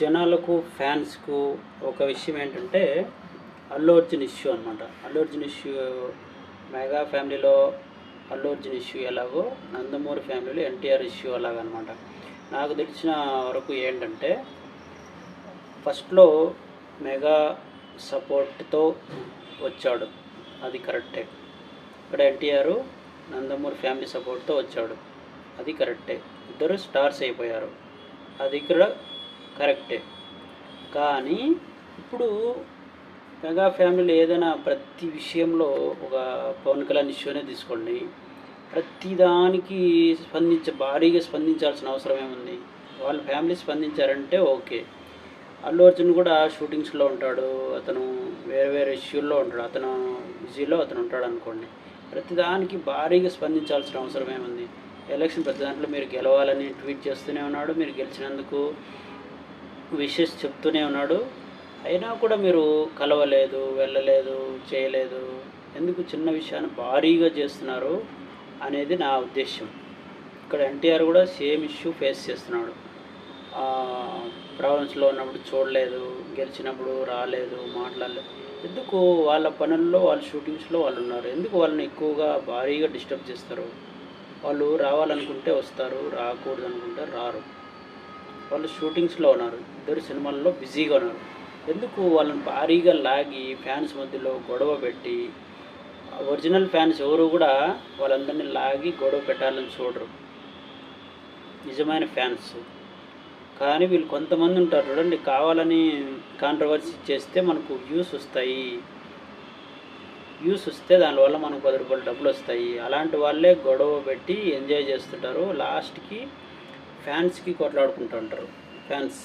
జనాలకు ఫ్యాన్స్కు ఒక విషయం ఏంటంటే అల్లు అర్జున్ ఇష్యూ అనమాట అల్లు అర్జున్ ఇష్యూ మెగా ఫ్యామిలీలో అల్లు అర్జున్ ఇష్యూ ఎలాగో నందమూరి ఫ్యామిలీలో ఎన్టీఆర్ ఇష్యూ అలాగనమాట. నాకు తెలిసిన వరకు ఏంటంటే ఫస్ట్లో మెగా సపోర్ట్తో వచ్చాడు. అది కరెక్టే. ఇక్కడ ఎన్టీఆర్ నందమూరి ఫ్యామిలీ సపోర్ట్తో వచ్చాడు. అది కరెక్టే. ఇద్దరు స్టార్స్ అయిపోయారు. అది ఇక్కడ కరెక్టే. కానీ ఇప్పుడు మెగా ఫ్యామిలీలో ఏదైనా ప్రతి విషయంలో ఒక పవన్ కళ్యాణ్ ఇష్యూనే తీసుకోండి. ప్రతిదానికి స్పందించ భారీగా స్పందించాల్సిన అవసరం ఏముంది? వాళ్ళ ఫ్యామిలీ స్పందించారంటే ఓకే. అల్లు అర్జున్ కూడా షూటింగ్స్లో ఉంటాడు. అతను వేరే వేరే ఇష్యూల్లో ఉంటాడు. అతను బిజీలో అతను ఉంటాడు అనుకోండి. ప్రతిదానికి భారీగా స్పందించాల్సిన అవసరం ఏముంది? ఎలక్షన్ ప్రతి దాంట్లో మీరు గెలవాలని ట్వీట్ చేస్తూనే ఉన్నాడు. మీరు గెలిచినందుకు విషెస్ చెప్తూనే ఉన్నాడు. అయినా కూడా మీరు కలవలేదు వెళ్ళలేదు చేయలేదు. ఎందుకు చిన్న విషయాన్ని భారీగా చేస్తున్నారు అనేది నా ఉద్దేశం ఇక్కడ ఎన్టీఆర్ కూడా సేమ్ ఇష్యూ ఫేస్ చేస్తున్నాడు. ప్రాబ్లమ్స్లో ఉన్నప్పుడు చూడలేదు గెలిచినప్పుడు రాలేదు మాట్లాడలేదు. ఎందుకు వాళ్ళ పనుల్లో వాళ్ళ షూటింగ్స్లో వాళ్ళు ఉన్నారు? ఎందుకు వాళ్ళని ఎక్కువగా భారీగా డిస్టర్బ్ చేస్తారు? వాళ్ళు రావాలనుకుంటే వస్తారు రాకూడదు అనుకుంటే రారు. వాళ్ళు షూటింగ్స్లో ఉన్నారు. ఇద్దరు సినిమాల్లో బిజీగా ఉన్నారు. ఎందుకు వాళ్ళని భారీగా లాగి ఫ్యాన్స్ మధ్యలో గొడవ పెట్టి ఒరిజినల్ ఫ్యాన్స్ ఎవరు కూడా వాళ్ళందరినీ లాగి గొడవ పెట్టాలని చూడరు. నిజమైన ఫ్యాన్స్. కానీ వీళ్ళు కొంతమంది ఉంటారు చూడండి కావాలని కాంట్రవర్సీ చేస్తే మనకు వ్యూస్ వస్తాయి. వ్యూస్ వస్తే దానివల్ల మనకు పది రూపాయలు డబ్బులు వస్తాయి. అలాంటి వాళ్ళే గొడవ పెట్టి ఎంజాయ్ చేస్తుంటారు. లాస్ట్కి ఫ్యాన్స్కి కొట్లాడుకుంటుంటారు ఫ్యాన్స్.